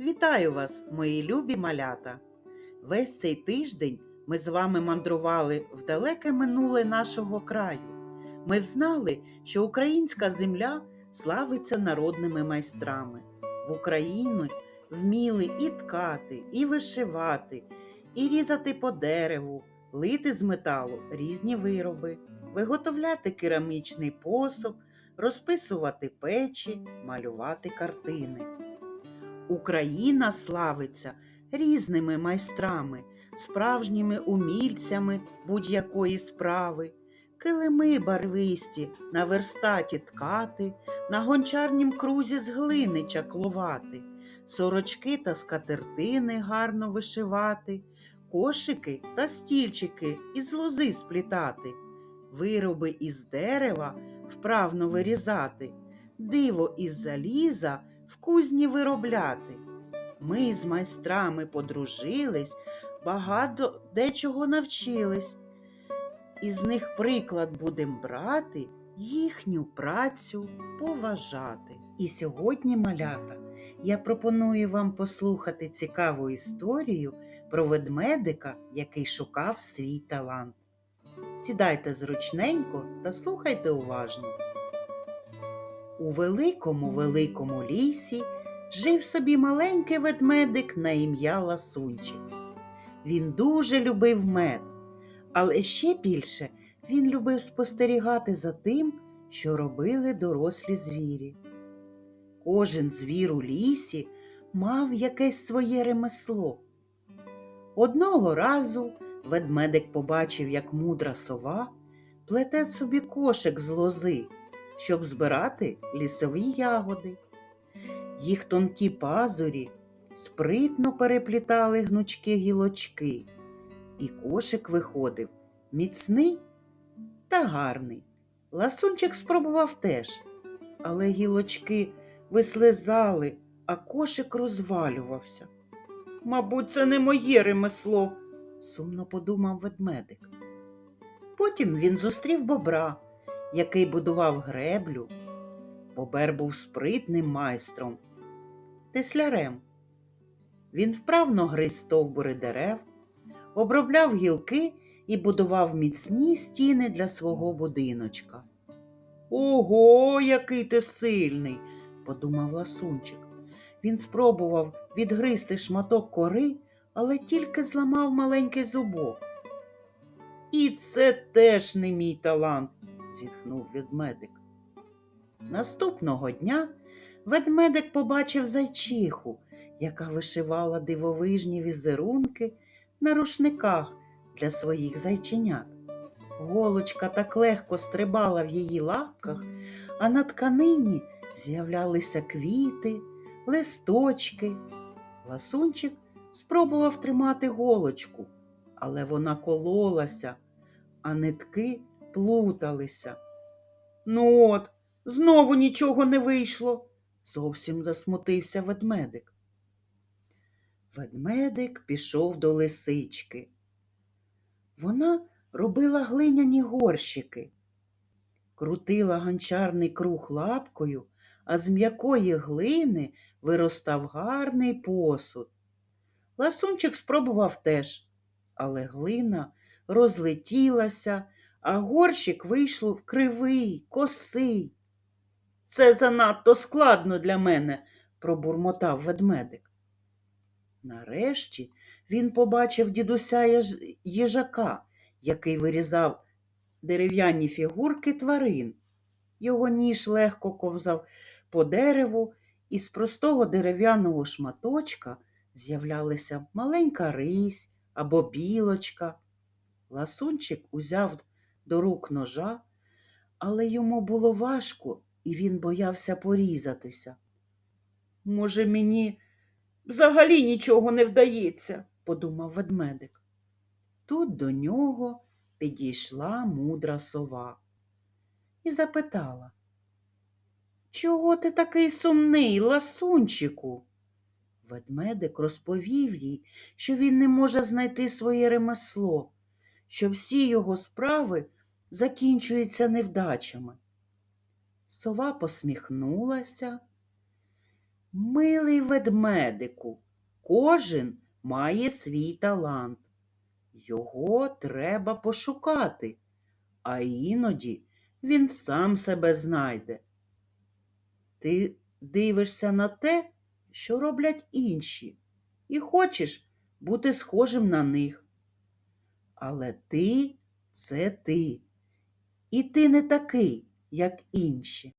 Вітаю вас, мої любі малята! Весь цей тиждень ми з вами мандрували в далеке минуле нашого краю. Ми взнали, що українська земля славиться народними майстрами. В Україну вміли і ткати, і вишивати, і різати по дереву, лити з металу різні вироби, виготовляти керамічний посуд, розписувати печі, малювати картини. Україна славиться різними майстрами, справжніми умільцями будь-якої справи, килими барвисті на верстаті ткати, на гончарнім крузі з глини чаклувати, сорочки та скатертини гарно вишивати, кошики та стільчики із лози сплітати, вироби із дерева вправно вирізати, диво із заліза в кузні виробляти. Ми з майстрами подружились, багато дечого навчились. Із них приклад будем брати, їхню працю поважати. І сьогодні, малята, я пропоную вам послухати цікаву історію про ведмедика, який шукав свій талант. Сідайте зручненько та слухайте уважно. У великому великому лісі жив собі маленький ведмедик на ім'я Ласунчик. Він дуже любив мед, але ще більше він любив спостерігати за тим, що робили дорослі звірі. Кожен звір у лісі мав якесь своє ремесло. Одного разу ведмедик побачив, як мудра сова плете собі кошик з лози щоб збирати лісові ягоди. Їх тонкі пазурі спритно переплітали гнучки гілочки, і кошик виходив міцний та гарний. Ласунчик спробував теж, але гілочки вислизали, а кошик розвалювався. Мабуть, це не моє ремесло, сумно подумав ведмедик. Потім він зустрів бобра який будував греблю. Бобер був спритним майстром, теслярем. Він вправно гриз стовбури дерев, обробляв гілки і будував міцні стіни для свого будиночка. Ого, який ти сильний, подумав ласунчик. Він спробував відгризти шматок кори, але тільки зламав маленький зубок. І це теж не мій талант, зітхнув ведмедик. Наступного дня ведмедик побачив зайчиху, яка вишивала дивовижні візерунки на рушниках для своїх зайченят. Голочка так легко стрибала в її лапках, а на тканині з'являлися квіти, листочки. Ласунчик спробував тримати голочку, але вона кололася, а нитки плуталися. Ну от, знову нічого не вийшло, зовсім засмутився ведмедик. Ведмедик пішов до лисички. Вона робила глиняні горщики, крутила гончарний круг лапкою, а з м'якої глини виростав гарний посуд. Ласунчик спробував теж, але глина розлетілася, а горщик вийшло кривий, косий. Це занадто складно для мене, пробурмотав ведмедик. Нарешті він побачив дідуся їжака, який вирізав дерев'яні фігурки тварин. Його ніж легко ковзав по дереву, і з простого дерев'яного шматочка з'являлися маленька рись або білочка. Ласунчик узяв до рук ножа, але йому було важко, і він боявся порізатися. Може, мені взагалі нічого не вдається, подумав ведмедик. Тут до нього підійшла мудра сова і запитала, Чого ти такий сумний, ласунчику? Ведмедик розповів їй, що він не може знайти своє ремесло, що всі його справи закінчуються невдачами. Сова посміхнулася Милий ведмедику, кожен має свій талант. Його треба пошукати, а іноді він сам себе знайде. Ти дивишся на те, що роблять інші, і хочеш бути схожим на них. Але ти це ти, і ти не такий, як інші.